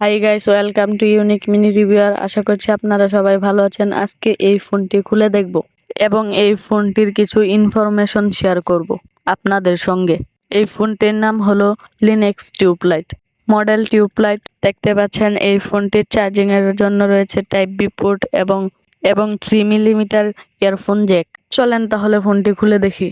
Hi guys welcome to unique mini reviewer আশা করছি আপনারা সবাই ভালো আছেন। আজকে এই ফোনটি খুলে দেখব এবং এই ফোনটির কিছু ইনফরমেশন শেয়ার করব আপনাদের সঙ্গে। এই ফোনটির নাম হলো লিনেক্স টিউবলাইট মডেল টিউবলাইট দেখতে পাচ্ছেন, এই ফোনটির চার্জিং এর জন্য রয়েছে টাইপ বি পোর্ট এবং এবং থ্রি মিলিমিটার ইয়ারফোন জ্যাক চলেন তাহলে ফোনটি খুলে দেখি।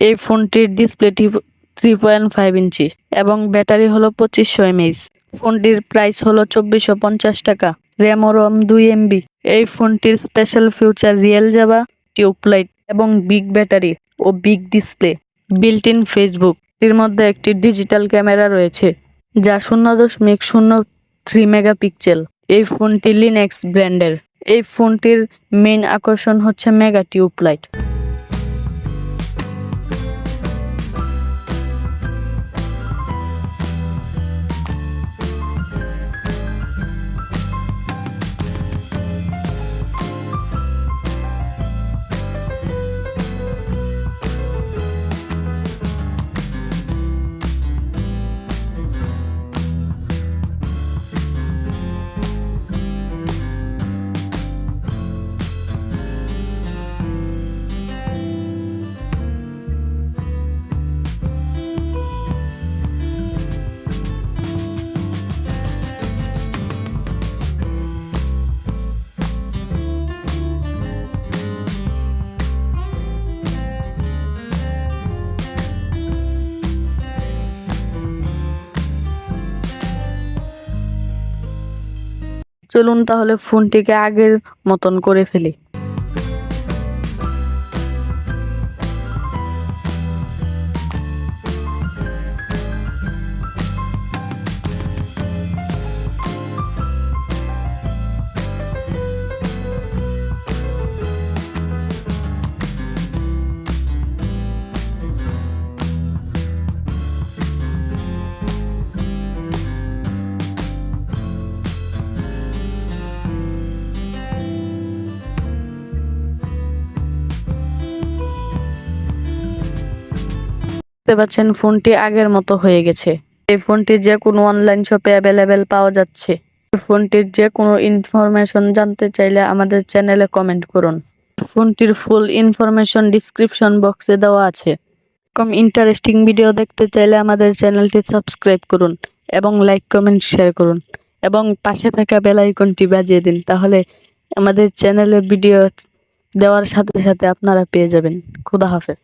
এই ফোনটির ডিসপ্লেটি থ্রি পয়েন্ট ফাইভ ইঞ্চি এবং ব্যাটারি হলো পঁচিশশো এমএইচ ফোনটির প্রাইস হলো চব্বিশশো পঞ্চাশ টাকা। র্যাম ও রম দুই এমবি এই ফোনটির স্পেশাল ফিউচার রিয়েল যাবা টিউবলাইট এবং big battery O big display built in Facebook এর মধ্যে একটি ডিজিটাল ক্যামেরা রয়েছে, যা শূন্য দশমিক শূন্য থ্রি মেগাপিক্সেল এই ফোনটি লিনেক্স ব্র্যান্ডের এই ফোনটির মেইন আকর্ষণ হচ্ছে মেগা টিউবলাইট চলুন তাহলে ফোনটিকে আগের মতন করে ফেলি। দেখতে পাচ্ছেন ফোনটি আগের মতো হয়ে গেছে। এই ফোনটি যে কোনো অনলাইন শপে অ্যাভেলেবেল পাওয়া যাচ্ছে। ফোনটির যে কোনো ইনফরমেশন জানতে চাইলে আমাদের চ্যানেলে কমেন্ট করুন। ফোনটির ফুল ইনফরমেশন ডিসক্রিপশন বক্সে দেওয়া আছে। এরকম ইন্টারেস্টিং ভিডিও দেখতে চাইলে আমাদের চ্যানেলটি সাবস্ক্রাইব করুন এবং লাইক কমেন্ট শেয়ার করুন এবং পাশে থাকা বেল আইকনটি বাজিয়ে দিন তাহলে আমাদের চ্যানেলে ভিডিও দেওয়ার সাথে সাথে আপনারা পেয়ে যাবেন। খুদা হাফেজ।